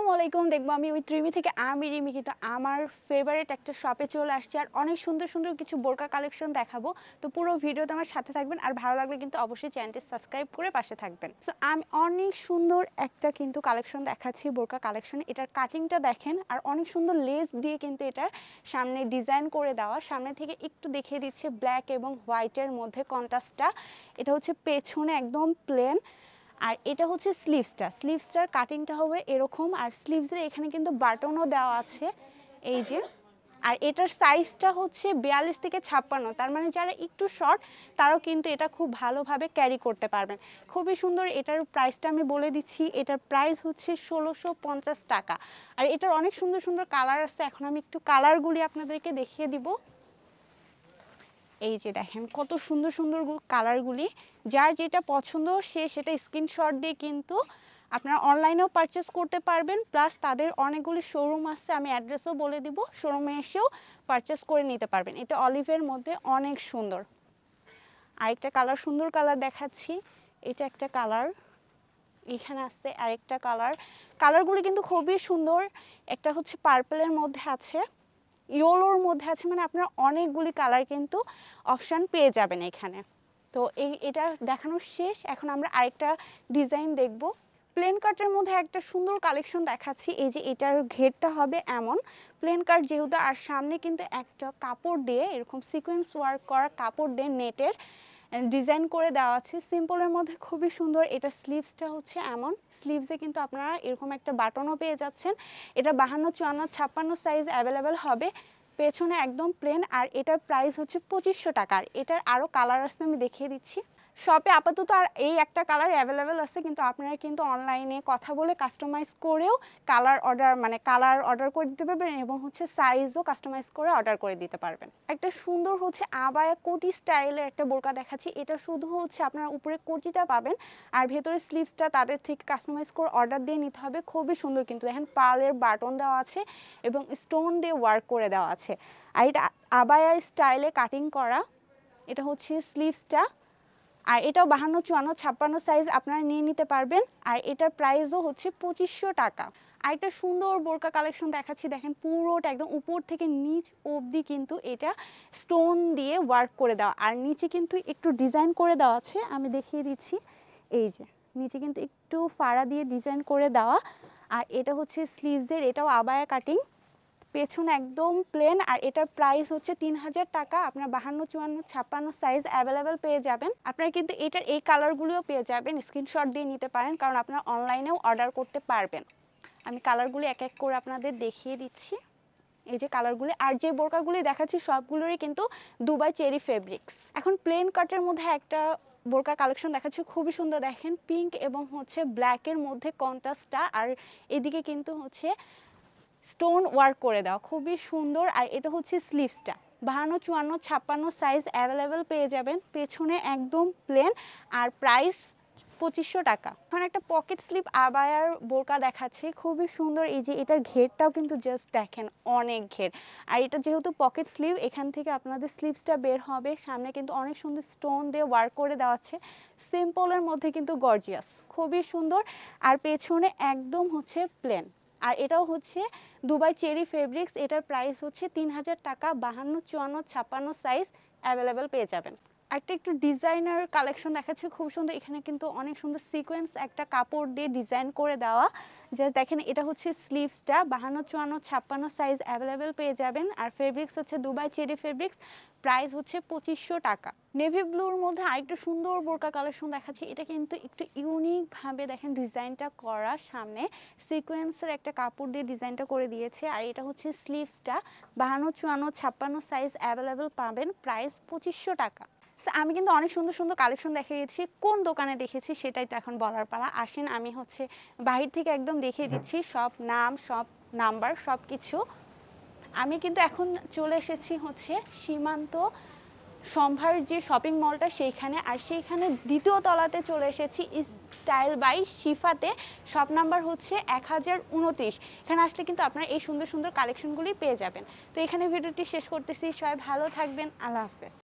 আসসালামু আলাইকুম দেখব আমি ওই ত্রিমি থেকে আমি রিমি, কিন্তু আমার ফেভারিট একটা শপে চলে আসছি আর অনেক সুন্দর সুন্দর কিছু বোরকা কালেকশন দেখাবো। তো পুরো ভিডিওতে আমার সাথে থাকবেন আর ভালো লাগলে কিন্তু অবশ্যই চ্যানেলটি সাবস্ক্রাইব করে পাশে থাকবেন। সো আমি অনেক সুন্দর একটা কিন্তু কালেকশন দেখাচ্ছি, বোরকা কালেকশন এটার কাটিংটা দেখেন আর অনেক সুন্দর লেস দিয়ে কিন্তু এটার সামনে ডিজাইন করে দেওয়া। সামনে থেকে একটু দেখিয়ে দিচ্ছে ব্ল্যাক এবং হোয়াইটের মধ্যে কন্ট্রাস্টটা এটা হচ্ছে পেছনে একদম প্লেন আর এটা হচ্ছে স্লিভসটা স্লিভসটার কাটিংটা হবে এরকম আর স্লিভসের এখানে কিন্তু বাটনও দেওয়া আছে, এই যে। আর এটার সাইজটা হচ্ছে বিয়াল্লিশ থেকে ছাপ্পান্ন। তার মানে যারা একটু শর্ট তারাও কিন্তু এটা খুব ভালোভাবে ক্যারি করতে পারবেন। খুবই সুন্দর, এটার প্রাইসটা আমি বলে দিচ্ছি, এটার প্রাইস হচ্ছে ষোলোশো পঞ্চাশ টাকা। আর এটার অনেক সুন্দর সুন্দর কালার আছে। এখন আমি একটু কালারগুলি আপনাদেরকে দেখিয়ে দিব। এই যে দেখেন, কত সুন্দর সুন্দর কালারগুলি যার যেটা পছন্দ, সে সেটা স্ক্রিনশট দিয়ে কিন্তু আপনারা অনলাইনেও পারচেস করতে পারবেন। প্লাস তাদের অনেকগুলি শোরুম আছে, আমি অ্যাড্রেসও বলে দিব। শোরুমে এসেও পারচেস করে নিতে পারবেন। এটা অলিভের মধ্যে অনেক সুন্দর। আরেকটা কালার সুন্দর কালার দেখাচ্ছি। এটা একটা কালার এখানে আসছে আরেকটা কালার কালারগুলি কিন্তু খুবই সুন্দর। একটা হচ্ছে পার্পেলের মধ্যে আছে। ইয়োলোর মধ্যে আছে মানে আপনারা অনেকগুলি কালার কিন্তু অপশান পেয়ে যাবেন এখানে। তো এই, এটা দেখানো শেষ। এখন আমরা আরেকটা ডিজাইন দেখব। প্লেন কাটের মধ্যে একটা সুন্দর কালেকশন দেখাচ্ছি। এই যে এটার ঘেরটা হবে এমন। প্লেন কাট যেহেতু আর সামনে কিন্তু একটা কাপড় দিয়ে এরকম সিকোয়েন্স ওয়ার্ক করা কাপড় দিয়ে নেটের ডিজাইন করে দেওয়া আছে। সিম্পলের মধ্যে খুবই সুন্দর। এটা স্লিভসটা হচ্ছে এমন। স্লিভসে কিন্তু আপনারা এরকম একটা বাটনও পেয়ে যাচ্ছেন। এটা বাহান্ন, চুয়ান্ন, ছাপ্পান্ন সাইজ অ্যাভেলেবেল হবে। পেছনে একদম প্লেন আর এটার প্রাইস হচ্ছে পঁচিশশো টাকার। এটার আরও কালার আসতে আমি দেখিয়ে দিচ্ছি। শপে আপাতত আর এই একটা কালার অ্যাভেলেবেল আছে, কিন্তু আপনারা কিন্তু অনলাইনে কথা বলে কাস্টমাইজ করেও কালার অর্ডার মানে কালার অর্ডার করে দিতে পারবেন এবং হচ্ছে সাইজও কাস্টমাইজ করে অর্ডার করে দিতে পারবেন। একটা সুন্দর হচ্ছে আবায়া কোটি স্টাইলের একটা বোরকা দেখাচ্ছি। এটা শুধু হচ্ছে আপনারা উপরে কোটিটা পাবেন আর ভেতরে স্লিভসটা তাদের থেকে কাস্টমাইজ করে অর্ডার দিয়ে নিতে হবে। খুবই সুন্দর কিন্তু দেখেন পার্লের বাটন দেওয়া আছে এবং স্টোন দিয়ে ওয়ার্ক করে দেওয়া আছে। আর এটা আবায়া স্টাইলে কাটিং করা, এটা হচ্ছে স্লিভসটা আর এটাও বাহান্ন, চুয়ান্ন, ছাপ্পান্ন সাইজ আপনারা নিয়ে নিতে পারবেন। আর এটার প্রাইসও হচ্ছে পঁচিশশো টাকা। আর একটা সুন্দর বোরকা কালেকশন দেখাচ্ছি। দেখেন পুরোটা একদম উপর থেকে নিচ অবধি কিন্তু এটা স্টোন দিয়ে ওয়ার্ক করে দেওয়া। আর নিচে কিন্তু একটু ডিজাইন করে দেওয়া আছে। আমি দেখিয়ে দিচ্ছি। এই যে, নিচে কিন্তু একটু ফাড়া দিয়ে ডিজাইন করে দেওয়া। আর এটা হচ্ছে স্লিভসের এটাও আবায়া কাটিং পেছনে একদম প্লেন আর এটার প্রাইস হচ্ছে তিন হাজার টাকা। আপনার বাহান্ন, চুয়ান্ন, ছাপ্পান্ন সাইজ অ্যাভেলেবেল পেয়ে যাবেন। আপনারা কিন্তু এটার এই কালারগুলিও পেয়ে যাবেন। স্ক্রিনশট দিয়ে নিতে পারেন, কারণ আপনারা অনলাইনেও অর্ডার করতে পারবেন। আমি কালারগুলি এক এক করে আপনাদের দেখিয়ে দিচ্ছি। এই যে কালারগুলি আর যে বোরকাগুলি দেখাচ্ছি, সবগুলোরই কিন্তু দুবাই চেরি ফেব্রিক্স এখন প্লেন কাটের মধ্যে একটা বোরকা কালেকশন দেখাচ্ছি, খুবই সুন্দর। দেখেন পিঙ্ক এবং হচ্ছে ব্ল্যাকের মধ্যে কন্ট্রাস্টটা আর এদিকে কিন্তু হচ্ছে স্টোন ওয়ার্ক করে দেওয়া খুবই সুন্দর। আর এটা হচ্ছে স্লিভসটা। বাহান্ন, চুয়ান্ন, ছাপ্পান্ন সাইজ অ্যাভেলেবেল পেয়ে যাবেন। পেছনে একদম প্লেন আর প্রাইস পঁচিশশো টাকা। এখন একটা পকেট স্লিপ আবায়ার বোরকা দেখাচ্ছে। খুবই সুন্দর। এই যে এটার ঘেরটাও কিন্তু জাস্ট দেখেন, অনেক ঘের। আর এটা যেহেতু পকেট স্লিভ এখান থেকে আপনাদের স্লিভসটা বের হবে। সামনে কিন্তু অনেক সুন্দর স্টোন দিয়ে ওয়ার্ক করে দেওয়া আছে। সিম্পলের মধ্যে কিন্তু গর্জিয়াস খুবই সুন্দর। আর পেছনে একদম হচ্ছে প্লেন আর এটাও হচ্ছে দুবাই চেরি ফেব্রিক্স, এটার প্রাইস হচ্ছে তিন হাজার টাকা, বাহান্ন, চুয়ান্ন, ছাপ্পান্ন সাইজ অ্যাভেলেবেল পেয়ে যাবেন। একটা একটু ডিজাইনার কালেকশন দেখাচ্ছে, খুব সুন্দর। এখানে কিন্তু অনেক সুন্দর সিকোয়েন্স একটা কাপড় দিয়ে ডিজাইন করে দেওয়া। জাস্ট দেখেন, এটা হচ্ছে স্লিভসটা বাহান্ন, চুয়ান্ন, ছাপ্পান্ন সাইজ অ্যাভেলেবেল পেয়ে যাবেন। আর ফেব্রিক্স হচ্ছে দুবাই চেরি ফেব্রিক্স প্রাইস হচ্ছে পঁচিশশো টাকা। নেভি ব্লুর মধ্যে আরেকটু সুন্দর বোরকা কালেকশন দেখাচ্ছি। এটা কিন্তু একটু ইউনিকভাবে দেখেন ডিজাইনটা করা সামনে। সিকোয়েন্সের একটা কাপড় দিয়ে ডিজাইনটা করে দিয়েছে। আর এটা হচ্ছে স্লিভসটা বাহান্ন, চুয়ান্ন, ছাপ্পান্ন সাইজ অ্যাভেলেবেল পাবেন। প্রাইস পঁচিশশো টাকা। আমি কিন্তু অনেক সুন্দর সুন্দর কালেকশন দেখিয়েছি কোন দোকানে দেখেছি সেটাই তো এখন বলার পালা। আসেন আমি হচ্ছে বাহির থেকে একদম দেখিয়ে দিচ্ছি সব নাম সব নাম্বার সব কিছু। আমি কিন্তু এখন চলে এসেছি হচ্ছে সীমান্ত সম্ভার যে শপিং মলটা সেইখানে। আর সেইখানে দ্বিতীয় তলাতে চলে এসেছি স্টাইল বাই শিফাতে। শপ নাম্বার হচ্ছে এক হাজার উনত্রিশ। এখানে আসলে কিন্তু আপনারা এই সুন্দর সুন্দর কালেকশনগুলি পেয়ে যাবেন। তো এখানে ভিডিওটি শেষ করতেছি। সবাই ভালো থাকবেন। আল্লাহ হাফেজ।